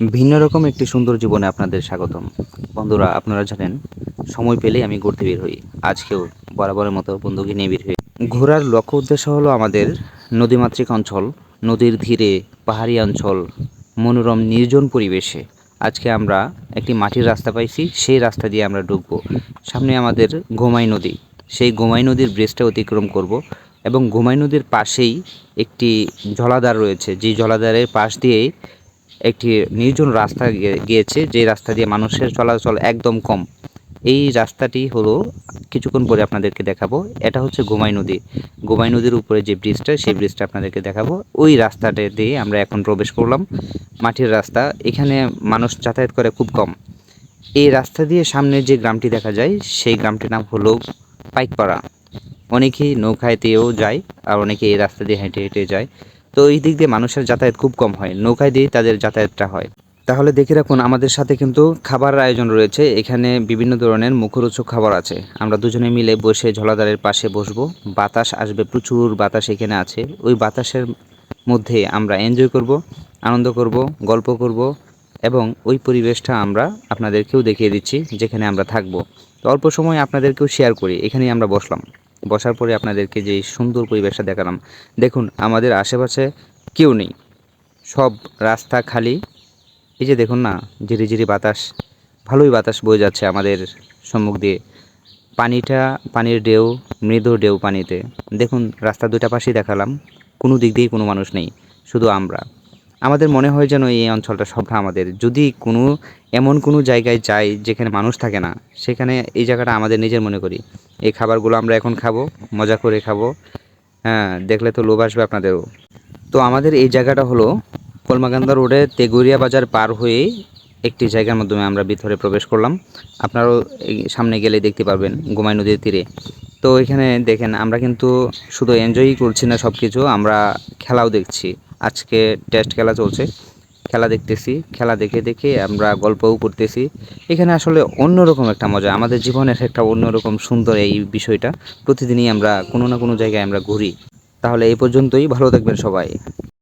ভিন্ন রকম একটি সুন্দর জীবনে আপনাদের স্বাগতম। বন্ধুরা, আপনারা জানেন, সময় পেলেই আমি ঘুরতে বের হই। আজকেও বরাবরের মতো বন্ধুকে নিয়ে বের হই। ঘোরার লক্ষ্য উদ্দেশ্য হলো আমাদের নদীমাতৃক অঞ্চল, নদীর ধীরে পাহাড়ি অঞ্চল, মনোরম, নির্জন পরিবেশে। আজকে আমরা একটি মাটির রাস্তা পাইছি, সেই রাস্তা দিয়ে আমরা ঢুকবো সামনে আমাদের গোমাই নদী। সেই গোমাই নদীর ব্রিজটা অতিক্রম করব এবং গোমাই নদীর পাশেই একটি জলাধার রয়েছে। যে জলাধারের পাশ দিয়েই একটি নির্জন রাস্তা গিয়ে- গিয়েছে যে রাস্তা দিয়ে মানুষের চলাচল একদম কম। এই রাস্তাটি হলো, কিছুক্ষণ পরে আপনাদেরকে দেখাবো, এটা হচ্ছে গোমাই নদী। গোমাই নদীর উপরে যে ব্রিজটা, সেই ব্রিজটা আপনাদেরকে দেখাবো। ওই রাস্তাটা দিয়ে আমরা এখন প্রবেশ করলাম, মাটির রাস্তা। এখানে মানুষ যাতায়াত করে খুব কম। এই রাস্তা দিয়ে সামনে যে গ্রামটি দেখা যায়, সেই গ্রামটির নাম হলো পাইকপাড়া। অনেকেই নৌকায়তেও যায়, আর অনেকে এই রাস্তা দিয়ে হেঁটে হেঁটে যায়। তো এই দিক দিয়ে মানুষের যাতায়াত খুব কম হয়, নৌকায় দিয়ে তাদের যাতায়াতটা হয়। তাহলে দেখে রাখুন, আমাদের সাথে কিন্তু খাবার আয়োজন রয়েছে, এখানে বিভিন্ন ধরনের মুখরোচক খাবার আছে। আমরা দুজনে মিলে বসে ঝলাধারের পাশে বসবো, বাতাস আসবে প্রচুর বাতাস এখানে আছে। ওই বাতাসের মধ্যে আমরা এনজয় করব, আনন্দ করব, গল্প করব এবং ওই পরিবেশটা আমরা আপনাদেরকেও দেখিয়ে দিচ্ছি, যেখানে আমরা থাকব। তো অল্প সময় আপনাদেরকেও শেয়ার করি, এখানেই আমরা বসলাম। বসার পরে আপনাদেরকে যে সুন্দর পরিবেশটা দেখালাম। দেখুন, আমাদের আশেপাশে কেউ নেই। সব রাস্তা খালি। এই যে দেখুন না, ঝিরি ঝিরি বাতাস। ভালোই বাতাস বয়ে যাচ্ছে আমাদের সম্মুখ দিয়ে। পানিটা, পানির ঢেউ, মৃদু ঢেউ পানিতে। দেখুন রাস্তা দুটা পাশেই দেখালাম। কোনো দিক দিয়েই কোনো মানুষ নেই, শুধু আমরা। আমাদের মনে হয় যেন এই অঞ্চলটা সবটা আমাদের। যদি কোনো, এমন কোনো জায়গায় যাই যেখানে মানুষ থাকে না, সেখানে এই জায়গাটা আমাদের নিজের মনে করি। এই খাবারগুলো আমরা এখন খাব, মজা করে খাব। হ্যাঁ দেখলে তো লোভ আসবে আপনাদেরও। তো আমাদের এই জায়গাটা হলো কলমাকান্দা রোডে তেগুরিয়া বাজার পার হয়ে একটি জায়গার মাধ্যমে আমরা ভিতরে প্রবেশ করলাম। আপনারাও সামনে গেলে দেখতে পারবেন গোমাই নদীর তীরে। তো এখানে দেখেন, আমরা কিন্তু শুধু এনজয়ই করছি না সব কিছু আমরা খেলাও দেখছি। আজকে টেস্ট খেলা চলছে। খেলা দেখতেছি, খেলা দেখে দেখে আমরা গল্পও করতেছি। এখানে আসলে অন্যরকম একটা মজা, আমাদের জীবনের একটা অন্যরকম সুন্দর এই বিষয়টা। প্রতিদিনই আমরা কোনো না কোনো জায়গায় আমরা ঘুরি। তাহলে এই পর্যন্তই, ভালো থাকবেন সবাই।